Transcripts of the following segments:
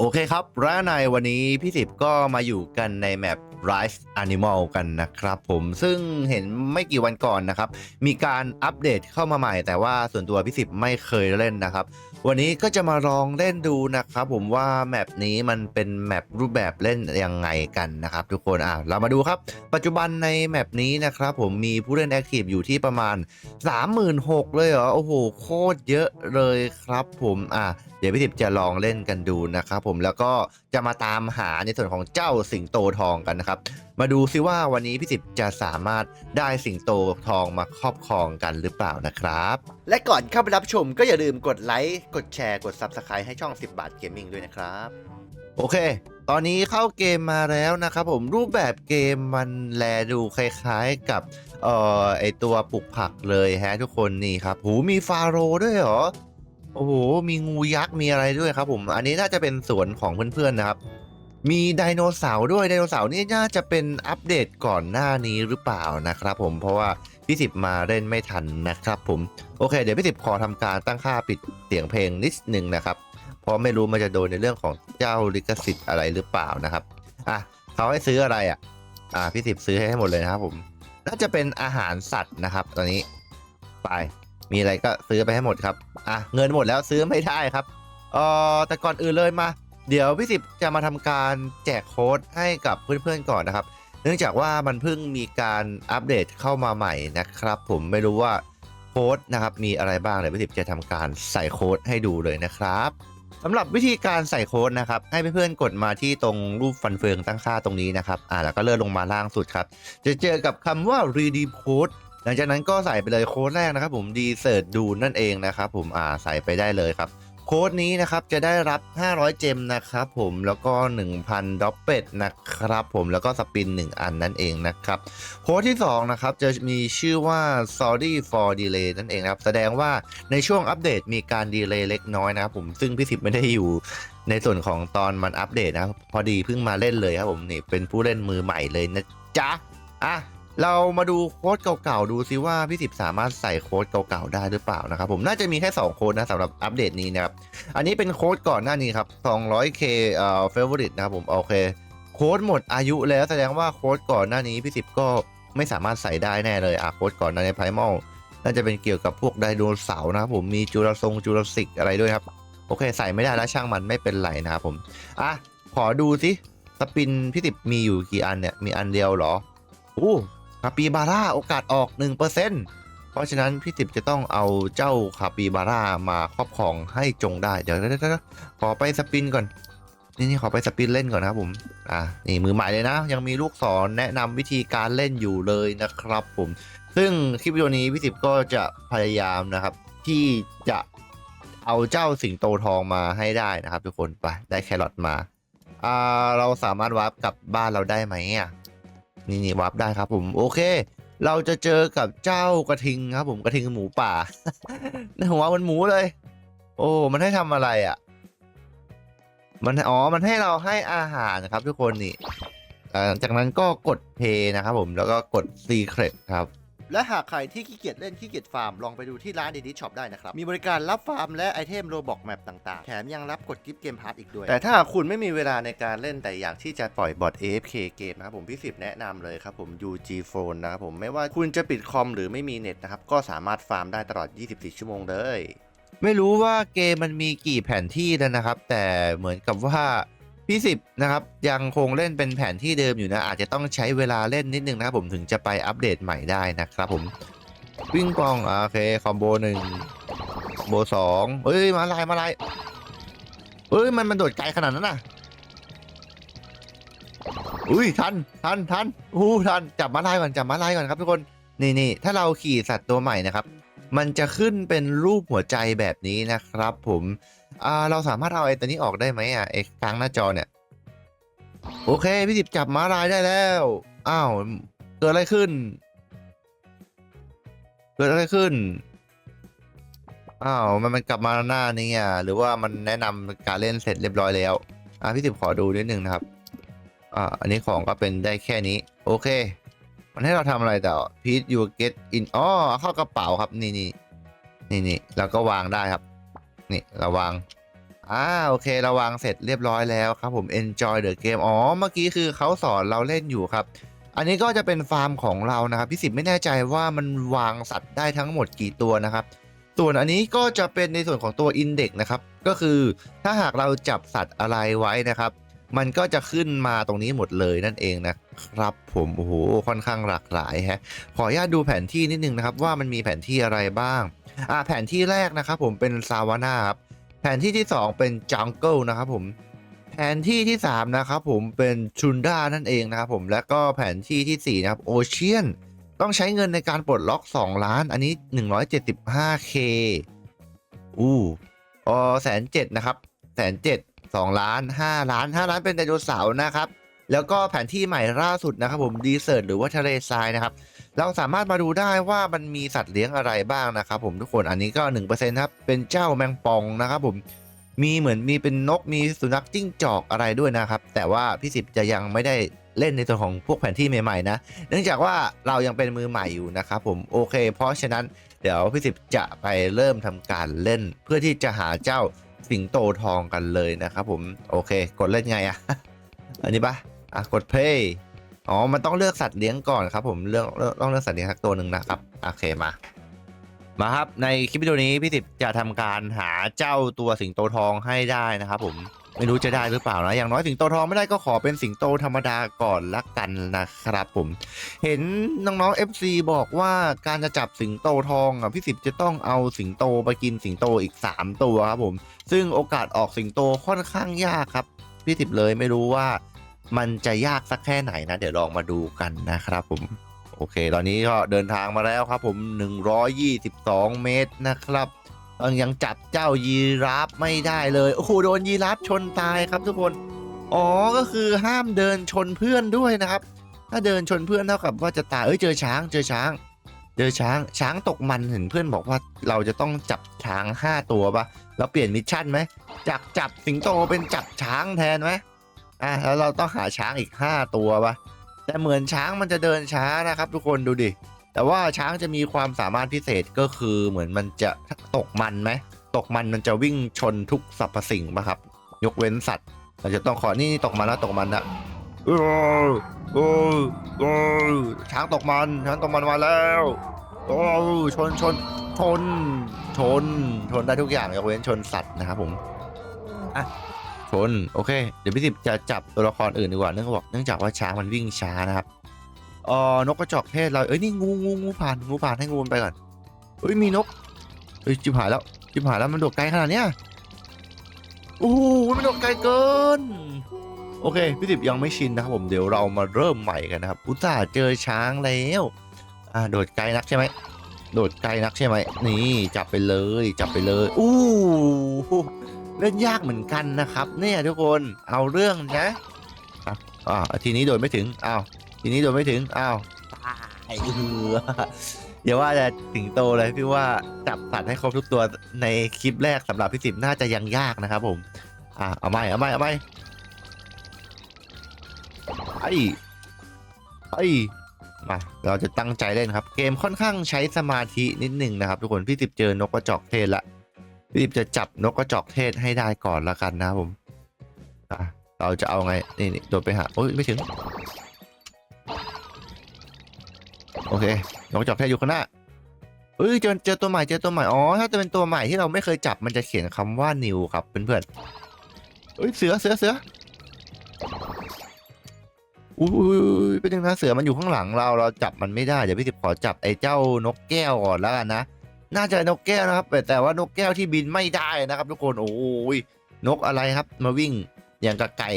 โอเคครับและในวันนี้พี่สิบก็มาอยู่กันในแมป Rise Animal กันนะครับผมซึ่งเห็นไม่กี่วันก่อนนะครับ มีการอัปเดตเข้ามาใหม่ แต่ว่าส่วนตัวพี่สิบไม่เคยเล่นนะครับ วันนี้ก็จะมาลองเล่นดูนะครับผมว่าแมปนี้มันเป็นแมปรูปแบบเล่นยังไงกันนะครับ ทุกคนอะเรามาดูครับ ปัจจุบันในแมปนี้นะครับผมมีผู้เล่นแอคทีฟอยู่ที่ประมาณ 36,000เลยเหรอโอ้โหโคตรเยอะเลยครับผมอะเดี๋ยวพี่ทิพย์จะลองเล่นกันดูนะครับผมแล้วก็จะมาตามหาในส่วนของเจ้าสิงโตทองกันนะครับ มาดูซิว่าวันนี้พี่ทิพย์จะสามารถได้สิงโตทองมาครอบครองกันหรือเปล่านะครับ และก่อนเข้าไปรับชมก็อย่าลืมกดไลค์กดแชร์กด Subscribe ให้ช่อง 10 บาทเกมมิ่งด้วยนะครับ โอเค ตอนนี้เข้าเกมมาแล้วนะครับผมรูปแบบเกมมันแลดูคล้ายๆกับเอ่อไอตัวปลูกผักเลยฮะทุกคนนี่ครับหูมีฟาโรห์ด้วยเหรอ โอ้โห มีงูยักษ์ มีอะไรด้วยครับผม อันนี้น่าจะเป็นสวนของเพื่อนๆนะครับ มีไดโนเสาร์ด้วย ไดโนเสาร์นี่น่าจะเป็นอัปเดตก่อนหน้านี้หรือเปล่านะครับผม เพราะว่าพี่สิบมาเล่นไม่ทันนะครับผม โอเค เดี๋ยวพี่สิบขอทำการตั้งค่าปิดเสียงเพลงนิดหนึ่งนะครับ เพราะไม่รู้มันจะโดนในเรื่องของเจ้าลิขสิทธิ์อะไรหรือเปล่านะครับ อะเขาให้ซื้ออะไรอะ อ่าพี่สิบซื้อให้หมดเลยนะครับผม น่าจะเป็นอาหารสัตว์นะครับ ตอนนี้ ไป มีอะไรก็ซื้อไปให้หมดครับอะเงินหมดแล้วซื้อไม่ได้ครับเออแต่ก่อนอื่นเลยมา เดี๋ยวพี่สิบจะมาทำการแจกโค้ดให้กับเพื่อนๆก่อนนะครับ เนื่องจากว่ามันเพิ่งมีการอัปเดตเข้ามาใหม่นะครับ ผมไม่รู้ว่าโค้ดนะครับมีอะไรบ้างเดี๋ยวพี่สิบจะทำการใส่โค้ดให้ดูเลยนะครับสำหรับวิธีการใส่โค้ดนะครับ ให้เพื่อนๆกดมาที่ตรงรูปฟันเฟืองตั้งค่าตรงนี้นะครับ อ่าแล้วก็เลื่อนลงมาล่างสุดครับ จะเจอกับคำว่า redeem code หลังจากนั้นก็ใส่ไปเลยโค้ดแรกนะครับผมดีเซิร์ดูนั่นเองนะครับผมอ่าใส่ไปได้เลยครับโค้ดนี้นะครับจะได้รับ 500 เจมนะครับผมแล้วก็ 1,000 ดอปเป็ดนะครับผมแล้วก็สปิน 1 อันนั่นเองนะครับโค้ดที่ 2 นะครับจะมีชื่อว่า sorry for delay นั่นเองครับแสดงว่าในช่วงอัปเดตมีการดีเลย์เล็กน้อยนะครับผมซึ่งพี่สิบไม่ได้อยู่ในส่วนของตอนมันอัปเดตนะพอดีเพิ่งมาเล่นเลยครับผมนี่เป็นผู้เล่นมือใหม่เลยนะจ๊ะอะ เรามาดูโค้ดเก่าๆ ดูซิว่าพี่สิบสามารถใส่โค้ดเก่าๆ ได้หรือเปล่านะครับผมน่าจะมีแค่ 2 โค้ดนะสำหรับอัปเดตนี้นะครับ อันนี้เป็นโค้ดก่อนหน้านี้ครับ 200k เอ่อ favorite นะครับผม โอเค โค้ดหมดอายุแล้วแสดงว่าโค้ดก่อนหน้านี้พี่สิบก็ไม่สามารถใส่ได้แน่เลยอะโค้ดก่อนหน้าในไพมอลน่าจะเป็นเกี่ยวกับพวกไดโนเสาร์นะครับผมมีจูราซงจูราสิกอะไรด้วยครับ โอเค ใส่ไม่ได้แล้วช่างมันไม่เป็นไรนะครับผมอะขอดูสิสปินพี่สิบมีอยู่กี่อันเนี่ยมีอันเดียวเหรอโอ้ คาปิบาร่าโอกาสออก 1%เพราะฉะนั้นพี่สิบจะต้องเอาเจ้าคาปิบาร่ามาครอบครองให้จงได้ เดี๋ยวขอไปสปินก่อน นี่นี่ขอไปสปินเล่นก่อนนะครับผม อ่า นี่มือใหม่เลยนะ ยังมีลูกศรแนะนำวิธีการเล่นอยู่เลยนะครับผม ซึ่งคลิปวิดีโอนี้พี่สิบก็จะพยายามนะครับ ที่จะเอาเจ้าสิงโตทองมาให้ได้นะครับ ทุกคนไปได้แครอทมา อ่า เราสามารถวาร์ปกลับบ้านเราได้ไหมอะ นี่นี่วาร์ปได้ครับผมโอเค เราจะเจอกับเจ้ากระทิงครับ ผมกระทิงหมูป่าในหัวมันหมูเลย โอ้มันให้ทำอะไรอะ่ะ มันอ๋อมันให้เราให้อาหารนะครับ ทุกคนนี่หลังจากนั้นก็กดเพย์นะครับผมแล้วก็กดซีเครตครับ และหากใครที่ขี้เกียจเล่นขี้เกียจฟาร์มลองไปดูที่ร้านดีดิช็อปได้นะครับ มีบริการรับฟาร์มและไอเทมโรบอกแมปต่างๆ แถมยังรับกดกิฟต์เกมพาร์ทอีกด้วย แต่ถ้าคุณไม่มีเวลาในการเล่นแต่อยากที่จะปล่อยบอท AFK เกมนะครับผมพี่สิบแนะนำเลยครับผม UG Phone นะครับผมไม่ว่าคุณจะปิดคอมหรือไม่มีเน็ตนะครับก็สามารถฟาร์มได้ตลอด 24 ชั่วโมงเลย ไม่รู้ว่าเกมมันมีกี่แผนที่แล้วนะครับ แต่เหมือนกับว่า พี่สิบนะครับยังคงเล่นเป็นแผนที่เดิมอยู่นะ อาจจะต้องใช้เวลาเล่นนิดนึงนะครับผมถึงจะไปอัปเดตใหม่ได้นะครับผมวิ่งปองโอเคคอมโบหนึ่งโบสองเฮ้ยมาลายมาลายเฮ้ยมันมันโดดไกลขนาดนั้นน่ะอุ้ยทันทันทันอู้ทันจับมาลายก่อนจับมาลายก่อนครับทุกคนนี่นี่ถ้าเราขี่สัตว์ตัวใหม่นะครับ มันจะขึ้นเป็นรูปหัวใจแบบนี้นะครับ ผมเราสามารถเอาไอ้ตัวนี้ออกได้ไหมอะไอ้กลางหน้าจอเนี่ย โอเคพี่สิบจับม้าลายได้แล้วอ้าวเกิดอะไรขึ้น เกิดอะไรขึ้นอ้าวมันมันกลับมาหน้านี้อะหรือว่ามันแนะนำการเล่นเสร็จเรียบร้อยแล้วอะพี่สิบขอดูนิดนึงนะครับอ่าอันนี้ของก็เป็นได้แค่นี้ โอเค มันให้เราทำอะไรแต่อ Please you get in อ๋อเข้ากระเป๋าครับนี่นี่นี่นี่เราก็วางได้ครับ นี่เราวางอ่าโอเคเราวางเสร็จเรียบร้อยแล้วครับผม enjoy the game อ๋อเมื่อกี้คือเขาสอนเราเล่นอยู่ครับ อันนี้ก็จะเป็นฟาร์มของเรานะครับพี่สิบไม่แน่ใจว่ามันวางสัตว์ได้ทั้งหมดกี่ตัวนะครับ ส่วนอันนี้ก็จะเป็นในส่วนของตัว index นะครับ ก็คือถ้าหากเราจับสัตว์อะไรไว้นะครับ มันก็จะขึ้นมาตรงนี้หมดเลยนั่นเองนะครับ ผมโอ้โหค่อนข้างหลากหลายฮะขออนุญาตดูแผนที่นิดนึงนะครับ ว่ามันมีแผนที่อะไรบ้างอ่าแผนที่แรกนะครับผมเป็นซาวาน่าครับแผนที่ที่ 2 เป็นจังเกิลนะครับผมแผนที่ที่ 3 นะครับผมเป็นชุนด้านั่นเองนะครับผมและก็แผนที่ทีสี่4 นะครับโอเชียนต้องใช้เงินในการปลดล็อก 2 ล้าน อันนี้ 175k อู้อ๋อแสนเจ็ดนะครับแสนเจ็ด สองล้านห้าล้านห้าล้านเป็นไดโนเสาร์นะครับ แล้วก็แผนที่ใหม่ล่าสุดนะครับผมดีเซิร์ตหรือว่าทะเลทรายนะครับ เราสามารถมาดูได้ว่ามันมีสัตว์เลี้ยงอะไรบ้างนะครับผมทุกคนอันนี้ก็ 1%ครับ เป็นเจ้าแมงป่องนะครับผมมีเหมือนมีเป็นนกมีสุนัขจิ้งจอกอะไรด้วยนะครับ แต่ว่าพี่สิบจะยังไม่ได้เล่นในตัวของพวกแผนที่ใหม่ๆนะ เนื่องจากว่าเรายังเป็นมือใหม่อยู่นะครับผมโอเค เพราะฉะนั้นเดี๋ยวพี่สิบจะไปเริ่มทำการเล่นเพื่อที่จะหาเจ้า สิงโตทองกันเลยนะครับผมโอเค กดเล่นไงอะอันนี้ปะอะกด play อ๋อ มันต้องเลือกสัตว์เลี้ยงก่อนครับผมเลือกเลือกต้องเลือกสัตว์เลี้ยงสักตัวหนึ่งนะครับโอเคมามาครับในคลิปวิดีโอนี้พี่สิบจะทำการหาเจ้าตัวสิงโตทองให้ได้นะครับผม ไม่รู้จะได้หรือเปล่านะ อย่างน้อยสิงโตทองไม่ได้ก็ขอเป็นสิงโตธรรมดาก่อนละกันนะครับผม เห็นน้องๆ FC บอกว่าการจะจับสิงโตทองอะพี่สิบจะต้องเอาสิงโตไปกินสิงโตอีก 3 ตัวครับผม ซึ่งโอกาสออกสิงโตค่อนข้างยากครับ พี่สิบเลยไม่รู้ว่ามันจะยากสักแค่ไหนนะ เดี๋ยวลองมาดูกันนะครับผม โอเค ตอนนี้ก็เดินทางมาแล้วครับผม 122 เมตรนะครับ ยังจับเจ้ายีราฟไม่ได้เลยโอ้โหโดนยีราฟชนตายครับทุกคน อ๋อก็คือห้ามเดินชนเพื่อนด้วยนะครับ ถ้าเดินชนเพื่อนเท่ากับว่าจะตายเอ้ยเจอช้างเจอช้าง เจอช้างช้างตกมันเห็นเพื่อนบอกว่าเราจะต้องจับช้าง 5 ตัวปะแล้วเปลี่ยนมิชชั่นไหมจากจับสิงโตเป็นจับช้างแทนไหมอะแล้วเราต้องหาช้างอีก 5 ตัวปะแต่เหมือนช้างมันจะเดินช้านะครับ ทุกคนดูดิ แต่ว่าช้างจะมีความสามารถพิเศษก็คือเหมือนมันจะตกมันไหมตกมันมันจะวิ่งชนทุกสรรพสิ่งปะครับ ยกเว้นสัตว์เราจะต้องขอนี่ตกมันแล้วตกมันนะโอ้โอ้โอ้ช้างตกมันช้างตกมันมาแล้วโอ้ชนชนชนชนชนได้ทุกอย่างยกเว้นชนสัตว์นะครับผมอะชนโอเค เดี๋ยวพี่สิบจะจับตัวละครอื่นดีกว่าเนื่องจากเนื่องจากว่าช้างมันวิ่งช้านะครับ เอ๋อนกกระจอกเทศเราเอ้ยนี่งูงูงูผ่านงูผ่านให้งูมันไปก่อนเอ้ยมีนกเอ้ยจิบหายแล้วจิบหายแล้วมันโดดไกลขนาดเนี้ยโอ้โหมันโดดไกลเกินโอเคพี่สิบยังไม่ชินนะครับผมเดี๋ยวเรามาเริ่มใหม่กันนะครับอุตส่าห์เจอช้างแล้วอ่าโดดไกลนักใช่ไหมโดดไกลนักใช่ไหมนี่จับไปเลยจับไปเลยอู้เล่นยากเหมือนกันนะครับ เนี่ยทุกคนเอาเรื่องนะอะอ่าทีนี้โดดไม่ถึงอ้าว ทีนี้โดดไม่ถึง อ้าวตายเอออย่าว่าจะถึงโตเลยพี่ว่าจับสัตว์ให้ครบทุกตัวในคลิปแรกสำหรับพี่สิบน่าจะยังยากนะครับผม อ่าเอาไม่เอาไม่เอาไม่ไอ้ไอ้มาเราจะตั้งใจเล่นครับ เกมค่อนข้างใช้สมาธินิดหนึ่งนะครับทุกคนพี่ติบเจอนกกระจอกเทศละพี่ติบจะจับนกกระจอกเทศให้ได้ก่อนละกันนะครับผมอะเราจะเอาไงนี่นี่โดดไปหาโอ้ยไม่ถึง โอเคนกกระจอกเทศอยู่ข้างหน้าเอ้ยเจอเจอตัวใหม่เจอตัวใหม่อ๋อถ้าจะเป็นตัวใหม่ที่เราไม่เคยจับมันจะเขียนคำว่านิวครับเพื่อนๆเอ้ยเสือเสือเสืออุ้ยเป็นยังไงเสือมันอยู่ข้างหลังเราเราจับมันไม่ได้เดี๋ยวพี่สิบขอจับไอ้เจ้านกแก้วก่อนแล้วกันนะน่าจะนกแก้วนะครับแต่แต่ว่านกแก้วที่บินไม่ได้นะครับ ทุกคนโอ้ยนกอะไรครับ มาวิ่งอย่างกับไก่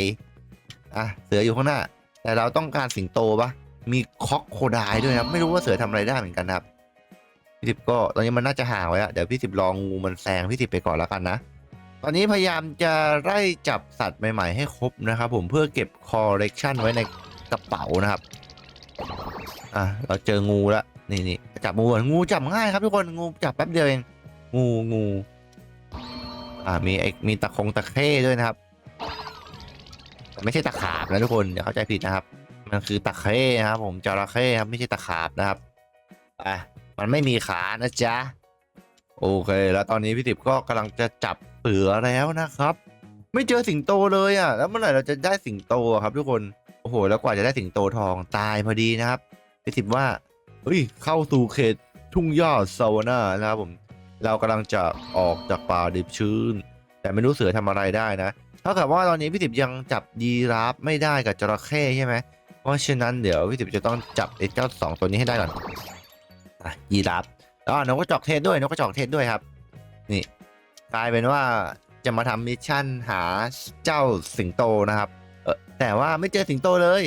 อะเสืออยู่ข้างหน้า แต่เราต้องการสิงโตปะ มีคอกโคดายด้วยครับ ไม่รู้ว่าเสือทำอะไรได้เหมือนกันครับ พี่สิบก็ตอนนี้มันน่าจะห่างไว้อะเดี๋ยวพี่สิบลองงูมันแซงพี่สิบไปก่อนแล้วกันนะ ตอนนี้พยายามจะไล่จับสัตว์ใหม่ ๆ ให้ครบนะครับผมเพื่อเก็บคอเลกชันไว้ในกระเป๋านะครับ อะเราเจองูแล้วนี่นี่จับงูก่องูจับง่ายครับทุกคนงูจับแป๊บเดียวเอง งูงูอ่ามีไอมีตะคงตะเข้ด้วยนะครับแต่ไม่ใช่ตะขาบนะทุกคนอย่าเข้าใจผิดนะครับ มันคือตะเข้ครับ ผมจระเข้ครับไม่ใช่ตะขาบนะครับอะมันไม่มีขานะจ๊ะโอเค แล้วตอนนี้พี่ติบก็กำลังจะจับเสือแล้วนะครับ ไม่เจอสิงโตเลยอะ แล้วเมื่อไหร่เราจะได้สิงโตครับทุกคนโอ้โห แล้วกว่าจะได้สิงโตทองตายพอดีนะครับพี่ติบว่าเฮ้ยเข้าสู่เขตทุ่งหญ้าซาวาน่านะครับผมเรากำลังจะออกจากป่าดิบชื้น แต่ไม่รู้เสือทำอะไรได้นะเท่ากับว่าตอนนี้พี่ติบยังจับยีราฟไม่ได้กับจระเข้ใช่ไหม เพราะฉะนั้นเดี๋ยวพี่ติบจะต้องจับไอ้เจ้าสองตัวนี้ให้ได้ก่อน อะยีราฟแล้วนกกระจอกเทศด้วยนกกระจอกเทศด้วยครับ นี่กลายเป็นว่าจะมาทำมิชชั่นหาเจ้าสิงโตนะครับ เออแต่ว่าไม่เจอสิงโตเลย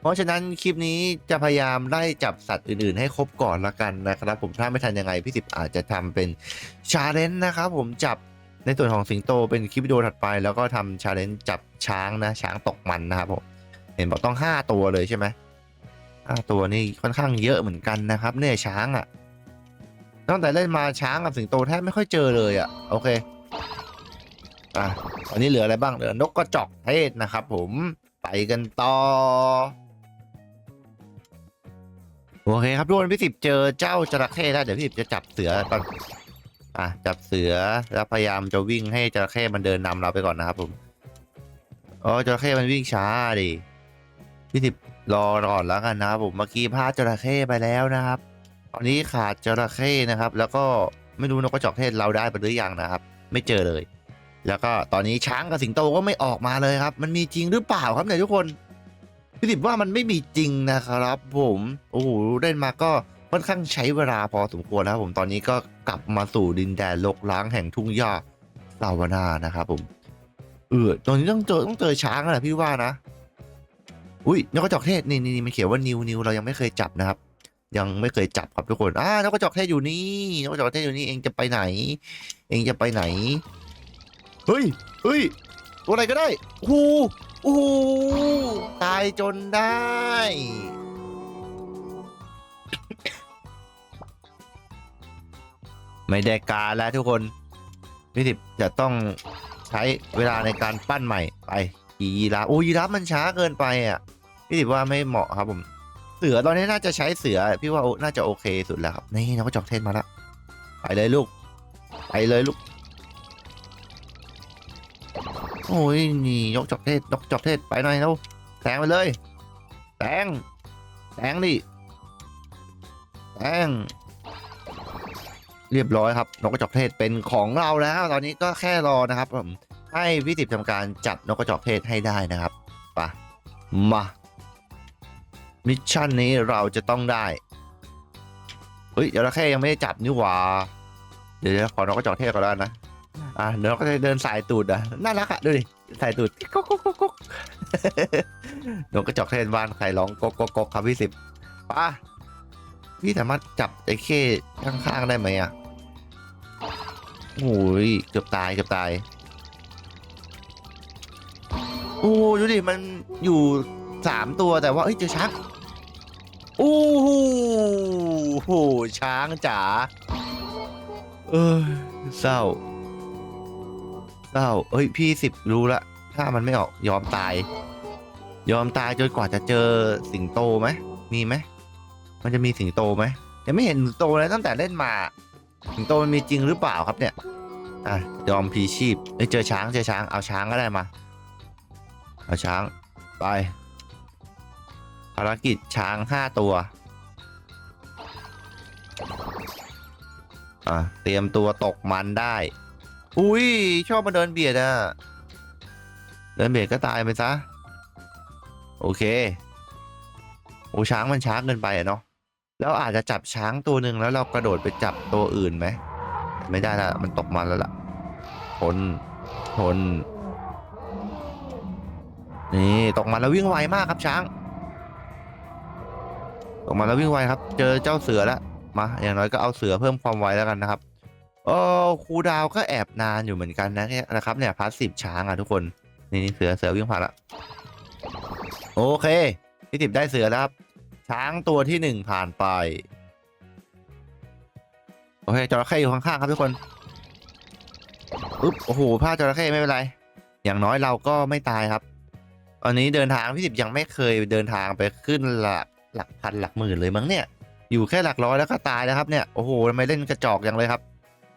เพราะฉะนั้นคลิปนี้จะพยายามไล่จับสัตว์อื่นๆ ให้ครบก่อนละกันนะครับ ผมถ้าไม่ทันยังไงพี่สิบอาจจะทำเป็นชาเลนจ์นะครับผมจับในส่วนของสิงโตเป็นคลิปวิดีโอถัดไป แล้วก็ทำชาเลนจ์จับช้างนะช้างตกมันนะครับผม เห็นบอกต้อง5ตัวเลยใช่ไหมห้าตัวนี่ค่อนข้างเยอะเหมือนกันนะครับ เนี่ยช้างอะ่ะตั้งแต่เล่นมาช้างกับสิงโตแทบไม่ค่อยเจอเลยอะ่ะโอเคอะตอนนี้เหลืออะไรบ้างเหลือนกกระจอกเทศนะครับ ผมไปกันต่อโอเคครับทุกคนพี่สิบเจอเจ้าจระเข้แล้วเดี๋ยวพี่สิบจะจับเสือก่อนอะจับเสือแล้วพยายามจะวิ่งให้จระเข้มันเดินนำเราไปก่อนนะครับผมอ๋อจระเข้มันวิ่งช้าดิ พี่สิบรอก่อนแล้วกันนะครับผมเมื่อกี้พลาดจระเข้ไปแล้วนะครับ ตอนนี้ขาดจระเข้นะครับ แล้วก็ไม่รู้นกกระจอกเทศเราได้ไปหรือยังนะครับ ไม่เจอเลย แล้วก็ตอนนี้ช้างกับสิงโตก็ไม่ออกมาเลยครับ มันมีจริงหรือเปล่าครับเนี่ยทุกคนพี่ติบว่ามันไม่มีจริงนะครับ ผมโอ้โหเล่นมาก็ค่อนข้างใช้เวลาพอสมควรนะครับผมตอนนี้ก็กลับมาสู่ดินแดนลกล้างแห่งทุ่งหญ้าลาวนานะครับผมเออตอนนี้ต้องเจอต้องเจอช้างแหละพี่ว่านะ อุ้ยนกกระจอกเทศนี่นี่มันเขียนว่านิวนิวเรายังไม่เคยจับนะครับ ยังไม่เคยจับครับทุกคนอ่านกกระจอกเทศอยู่นี่นกกระจอกเทศอยู่นี่เองจะไปไหน เองจะไปไหนเฮ้ยเฮ้ยตัวอะไรก็ได้โอ้โหโอ้โหตายจนได้ ไม่ได้การแล้วทุกคนพี่ทิพย์จะต้องใช้เวลาในการปั้นใหม่ไปยีราฟโอ้ยีราฟมันช้าเกินไปอะ พี่ทิพย์ว่าไม่เหมาะครับผม เสือตอนนี้น่าจะใช้เสือ พี่ว่าน่าจะโอเคสุดแล้วครับ นี่นกกระจอกเทศมาแล้วไปเลยลูก ไปเลยลูก โอ้ยนี่ยกจอกเทศยกจอกเทศไปหน่อยแล้วแทงไปเลยแทงแทงดิแทงเรียบร้อยครับ นกกระจอกเทศเป็นของเราแล้ว ตอนนี้ก็แค่รอนะครับผมให้พี่ติบทำการจับนกกระจอกเทศให้ได้นะครับไปะมา มิชชั่นนี้เราจะต้องได้ เฮ้ยเดี๋ยวเราแค่ยังไม่ได้จับนี่หว่า เดี๋ยวๆขอนกกระจอกเทศก่อนแล้วนะ อะเดี๋ยวเราก็จะเดินสายตูดอะน่ารักอะดูดิสายตูดก๊กก๊กก๊กก๊กนกกระจอกเทศบ้านใครร้องก๊กก๊กก๊กครับพี่สิบป้าพี่สามารถจับไอ้เข้ข้างๆได้ไหมอะโอ้ยเกือบตายเกือบตายโอ้ดูดิมันอยู่สามตัวแต่ว่าเอ้ยเจอช้างโอ้โหโหช้างจ๋าเออเศร้า เศร้าเอ้ยพี่สิบรู้ละ ถ้ามันไม่ออกยอมตาย ยอมตายจนกว่าจะเจอสิงโตไหมมีไหมมันจะมีสิงโตไหมยังไม่เห็นสิงโตเลยตั้งแต่เล่นมา สิงโตมันมีจริงหรือเปล่าครับเนี่ยอะยอมพีชีพเอ้ยเจอช้างเจอช้างเอาช้างก็ได้มา เอาช้างไป ภารกิจช้างห้าตัว อะ เตรียมตัวตกมันได้ อุ้ย ชอบมาเดินเบียดอะเดินเบียดก็ตายไปซะ โอเค โอ้ช้างมันช้าเกินไปอะเนาะ แล้วอาจจะจับช้างตัวหนึ่งแล้วเรากระโดดไปจับตัวอื่นไหม ไม่ได้ละมันตกมันแล้วล่ะ ทน ทน นี่ตกมันแล้ววิ่งไวมากครับช้าง ตกมันแล้ววิ่งไวครับ เจอเจ้าเสือแล้วมาอย่างน้อยก็เอาเสือเพิ่มความไวแล้วกันนะครับเออครูดาวก็แอบนานอยู่เหมือนกันนะเนี่ยนะครับเนี่ยพาสซีฟช้างอะทุกคนนี่นี่เสือเสือวิ่งผ่านละโอเคพี่ติบได้เสือแล้วครับ ช้างตัวที่หนึ่งผ่านไปโอเคจระเข้อยู่ข้างๆครับทุกคนอุ๊บโอ้โหพลาดจระเข้ไม่เป็นไร อย่างน้อยเราก็ไม่ตายครับตอนนี้เดินทางพี่ติบยังไม่เคยเดินทางไปขึ้นหลัก หลักพันหลักหมื่นเลยมั้งเนี่ย อยู่แค่หลักร้อยแล้วก็ตายแล้วครับเนี่ย โอ้โหทำไมเล่นกระจอกอย่างเลยครับ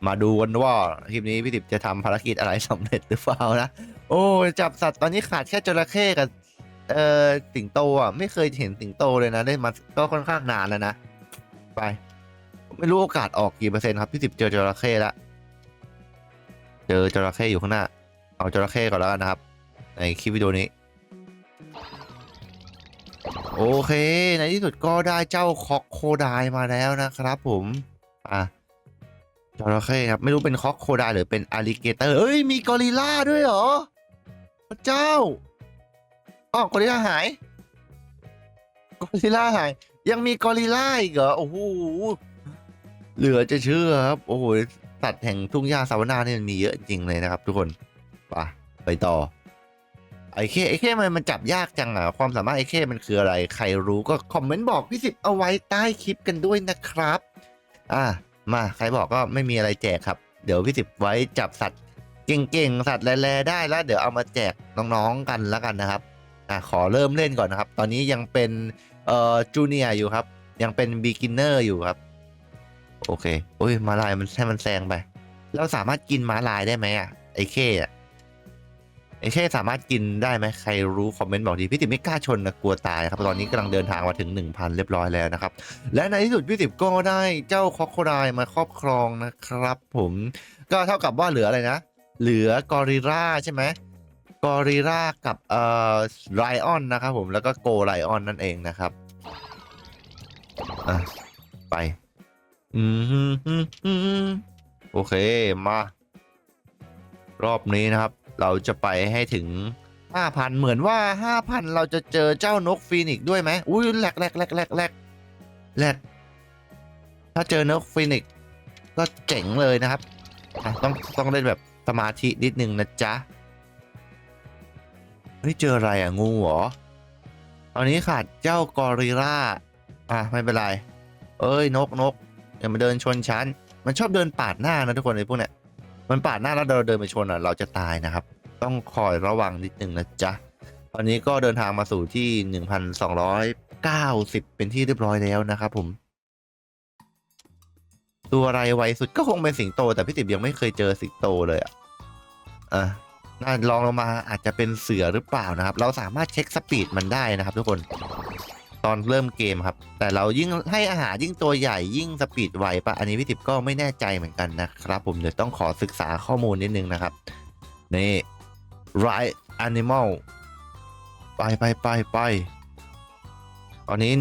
มาดูกันว่าคลิปนี้พี่ติบจะทำภารกิจอะไรสำเร็จหรือเปล่านะ โอ้ยจับสัตว์ตอนนี้ขาดแค่จระเข้กับเอ่อสิงโตอะไม่เคยเห็นสิงโตเลยนะได้มาก็ค่อนข้างนานแล้วนะไปไม่รู้โอกาสออกกี่เปอร์เซ็นต์ครับพี่ติบเจอจระเข้ละเจอจระเข้อยู่ข้างหน้า เอาจระเข้ก่อนแล้วกันนะครับ ในคลิปวิดีโอนี้ โอเคในที่สุดก็ได้เจ้าคอกโคไดมาแล้วนะครับผมอะจระเข้ครับไม่รู้เป็นคอกโคไดหรือเป็นอลิเกเตอร์เอ้ยมีกอริลลาด้วยเหรอพระเจ้าอ๋อกอริลลาหายกอริลลาหาย ยังมีกอริลลาอีกเหรอโอ้โหเหลือจะเชื่อครับโอ้โหสัตว์แห่งทุ่งหญ้าสาวนาเนี่ยมันมีเยอะจริงเลยนะครับ ทุกคนไปไปต่อ ไอ้เคไอ้เคมันมันจับยากจังอะความสามารถไอ้เคมันคืออะไร ใครรู้ก็คอมเมนต์บอกพี่สิบเอาไว้ใต้คลิปกันด้วยนะครับ อะมาใครบอกก็ไม่มีอะไรแจกครับ เดี๋ยวพี่สิบไว้จับสัตว์เก่งๆ สัตว์แลๆได้แล้วเดี๋ยวเอามาแจกน้องๆกันแล้วกันนะครับอะขอเริ่มเล่นก่อนนะครับ ตอนนี้ยังเป็นเอ่อจูเนียอยู่ครับ ยังเป็นบิ๊กินเนอร์อยู่ครับ โอเคโอ้ยมาลายมันให้มันแซงไป เราสามารถกินม้าลายได้ไหมอะไอ้เคอะ ไอ้เคสามารถกินได้ไหมใครรู้คอมเมนต์บอกดีพี่ติบไม่กล้าชนนะกลัวตายครับตอนนี้กำลังเดินทางมาถึง 1,000 เรียบร้อยแล้วนะครับ และในที่สุดพี่ติบก็ได้เจ้าคอกโคไดมาครอบครองนะครับ ผมก็เท่ากับว่าเหลืออะไรนะ เหลือกอริลลาใช่ไหมกอริลลากับเอ่อไรออนนะครับผมแล้วก็โกไลออนนั่นเองนะครับอะไปอืมโอเคมารอบนี้นะครับ เราจะไปให้ถึง 5,000 เหมือนว่า 5,000 เราจะเจอเจ้านกฟีนิกซ์ด้วยไหมอุ้ยแหลกแหลกแหลกแหลกแหลกแหลกถ้าเจอนกฟีนิกซ์ก็เจ๋งเลยนะครับต้องต้องเล่นแบบสมาธินิดนึงนะจ๊ะเฮ้ยเจออะไรอะงูเหรอตอนนี้ขาดเจ้ากอริลลาอะไม่เป็นไร เอ้ยนกนกอย่ามาเดินชนชั้นมันชอบเดินปาดหน้านะทุกคนไอ้พวกเนี้ย มันปาดหน้าแล้วเราเดินไปชนอะเราจะตายนะครับ ต้องคอยระวังนิดนึงนะจ๊ะตอนนี้ก็เดินทางมาสู่ที่1,290เก้าสิบเป็นที่เรียบร้อยแล้วนะครับผมตัวอะไรไวสุดก็คงเป็นสิงโต แต่พี่ติบยังไม่เคยเจอสิงโตเลยอะอะน่าลองลงมาอาจจะเป็นเสือหรือเปล่านะครับ เราสามารถเช็คสปีดมันได้นะครับ ทุกคน ตอนเริ่มเกมครับ แต่เรายิ่งให้อาหารยิ่งตัวใหญ่ยิ่งสปีดไวปะอันนี้พี่ติบก็ไม่แน่ใจเหมือนกันนะครับ ผมเดี๋ยวต้องขอศึกษาข้อมูลนิดนึงนะครับ นี่ right animal ไปไปไปไปตอนนี้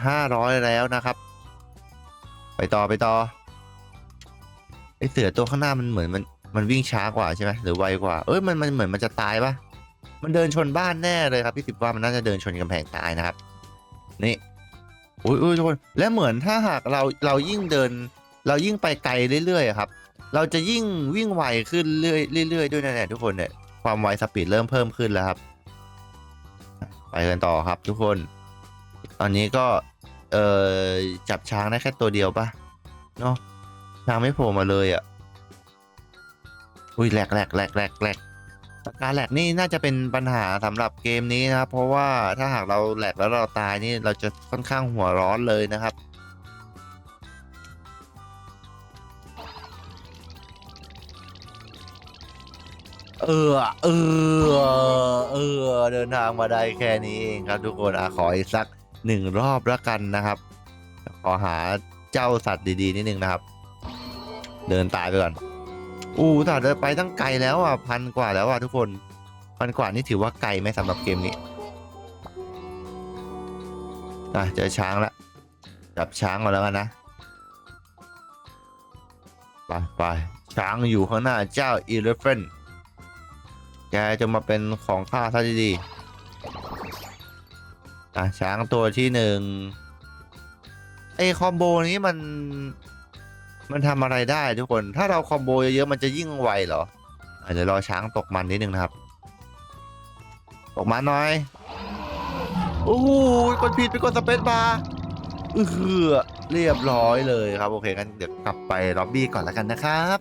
1,500 แล้วนะครับ ไปต่อไปต่อไอเสือตัวข้างหน้ามันเหมือนมันมันวิ่งช้ากว่าใช่ไหมหรือไวกว่า เอ้ยมันมันเหมือนมันจะตายปะมันเดินชนบ้านแน่เลยครับพี่สิบว่ามันน่าจะเดินชนกำแพงตายนะครับ นี่อุ้ยอุ้ยทุกคนและเหมือนถ้าหากเราเรายิ่งเดิน เรายิ่งไปไกลเรื่อยๆครับ เราจะยิ่งวิ่งไวขึ้นเรื่อยๆเรื่อยๆด้วยนะเนี่ยทุกคนเนี่ยความไวสปีดเริ่มเพิ่มขึ้นแล้วครับ ไปกันต่อครับทุกคน ตอนนี้ก็เอ่อจับช้างได้แค่ตัวเดียวปะเนาะช้างไม่โผล่มาเลยอะ่ะอุ้ยแหลกแหลกแหลกแหลกแหลก การแหลกนี่น่าจะเป็นปัญหาสำหรับเกมนี้นะครับ เพราะว่าถ้าหากเราแหลกแล้วเราตายนี่เราจะค่อนข้างหัวร้อนเลยนะครับเออ เออ เออ เดินทางมาได้แค่นี้เองครับทุกคนอะขออีกสักหนึ่งรอบแล้วกันนะครับ ขอหาเจ้าสัตว์ดีๆนิดนึงนะครับ เดินตายไปก่อน อู้ต่เดินไปตั้งไกลแล้วอะพันกว่าแล้วอะทุกคนพันกว่านี่ถือว่าไกลไหมสำหรับเกมนี้อะเจอช้างละจับช้างมาแล้วกันนะไปไปช้างอยู่ข้างหน้าเจ้าอีเลฟเฟนแกจะมาเป็นของข้าซะดีๆอะช้างตัวที่หนึ่งไอคอมโบนี้มัน มันทำอะไรได้ทุกคน ถ้าเราคอมโบเยอะๆมันจะยิ่งไวเหรออาจจะเดี๋ยวรอช้างตกมันนิดนึงนะครับ ตกมันหน่อย โอ้โหกดผิดไปกดสเปซบาร์เออเรียบร้อยเลยครับ โอเคงั้นเดี๋ยวกลับไปล็อบบี้ก่อนแล้วกันนะครับ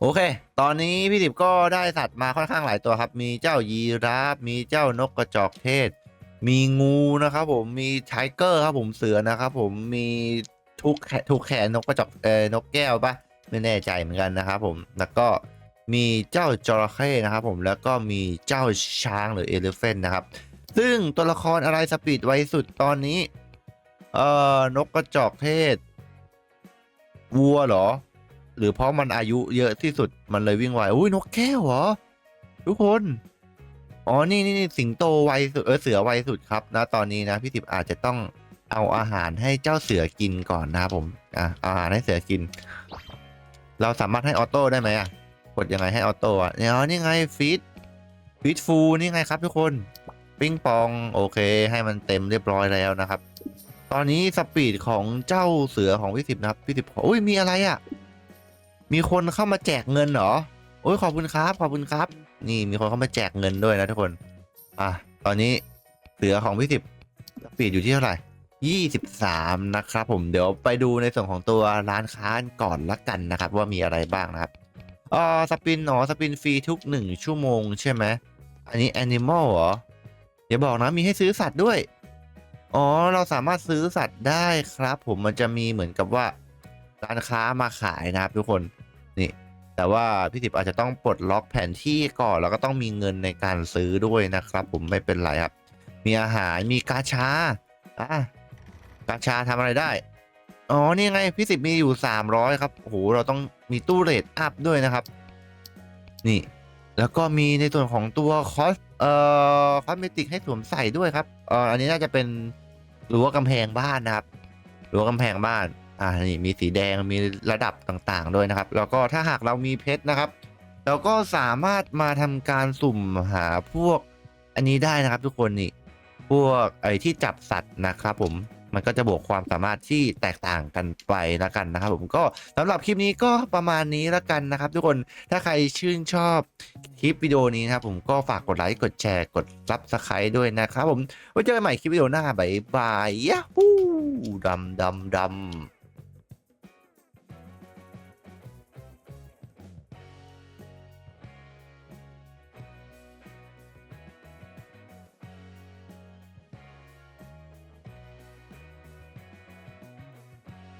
โอเค ตอนนี้พี่ดิบก็ได้สัตว์มาค่อนข้างหลายตัวครับ มีเจ้ายีราฟ มีเจ้านกกระจอกเทศ มีงูนะครับผม มีไทเกอร์ครับผม เสือนะครับผม มี ทุกแขทุกแขนนกกระจอกเออนกแก้วปะไม่แน่ใจเหมือนกันนะครับผมแล้วก็มีเจ้าจระเข้นะครับผมแล้วก็มีเจ้าช้างหรือเอลฟเฟนนะครับ ซึ่งตัวละครอะไรสปีดไวสุดตอนนี้ เอ่อนกกระจอกเทศวัวเหรอ หรือเพราะมันอายุเยอะที่สุดมันเลยวิ่งไวอุ้ยนกแก้วเหรอ ทุกคน อ๋อนี่นี่นี่สิงโตไวสุดเออเสือไวสุดครับนะตอนนี้นะพี่สิบอาจจะต้อง เอาอาหารให้เจ้าเสือกินก่อนนะครับผมอะเอาอาหารให้เสือกิน เราสามารถให้ออโต้ได้ไหมอะกดยังไงให้ออโต้อะเนี่ยนี่ไงฟีดฟีดฟูนี่ไงครับทุกคนปิ้งปองโอเค ให้มันเต็มเรียบร้อยแล้วนะครับ ตอนนี้สปีดของเจ้าเสือของพี่สิบนะครับพี่สิบขออุ้ยมีอะไรอะ มีคนเข้ามาแจกเงินเหรอโอ้ยขอบคุณครับ ขอบคุณครับ นี่มีคนเข้ามาแจกเงินด้วยนะทุกคน อะตอนนี้เสือของพี่สิบสปีดอยู่ที่เท่าไหร่ 23 นะครับผมเดี๋ยวไปดูในส่วนของตัวร้านค้าก่อนละกันนะครับ ว่ามีอะไรบ้างนะครับอ่าสปินหนอสปินฟรีทุก 1 ชั่วโมงใช่ไหมอันนี้ Animal เหรอเดี๋ยวบอกนะมีให้ซื้อสัตว์ด้วย อ๋อ เราสามารถซื้อสัตว์ได้ครับ ผมมันจะมีเหมือนกับว่าร้านค้ามาขายนะครับทุกคนนี่ แต่ว่าพี่สิบอาจจะต้องปลดล็อกแผนที่ก่อนแล้วก็ต้องมีเงินในการซื้อด้วยนะครับ ผมไม่เป็นไรครับ มีอาหารมีกาชาอะ กาชาทำอะไรได้ อ๋อ นี่ไง พี่สิบมีอยู่300ครับ โอ้โห เราต้องมีตู้เรทอัพด้วยนะครับ นี่ แล้วก็มีในส่วนของตัวคอส เอ่อ คอสเมติกให้สวมใส่ด้วยครับ เอ่อ อันนี้น่าจะเป็นรั้วกำแพงบ้านนะครับ รั้วกำแพงบ้าน อ่า นี่ มีสีแดง มีระดับต่างๆ ด้วยนะครับ แล้วก็ถ้าหากเรามีเพชรนะครับ เราก็สามารถมาทำการสุ่มหาพวกอันนี้ได้นะครับทุกคนนี่ พวกไอ้ที่จับสัตว์นะครับผม มันก็จะบวกความสามารถที่แตกต่างกันไปละกันนะครับ ผมก็สำหรับคลิปนี้ก็ประมาณนี้ละกันนะครับ ทุกคนถ้าใครชื่นชอบคลิปวิดีโอนี้นะครับผมก็ฝากกดไลค์กดแชร์กดซับสไครต์ด้วยนะครับ ผมไว้เจอกันใหม่คลิปวิดีโอหน้าบายบายยะฮูดำดำดำ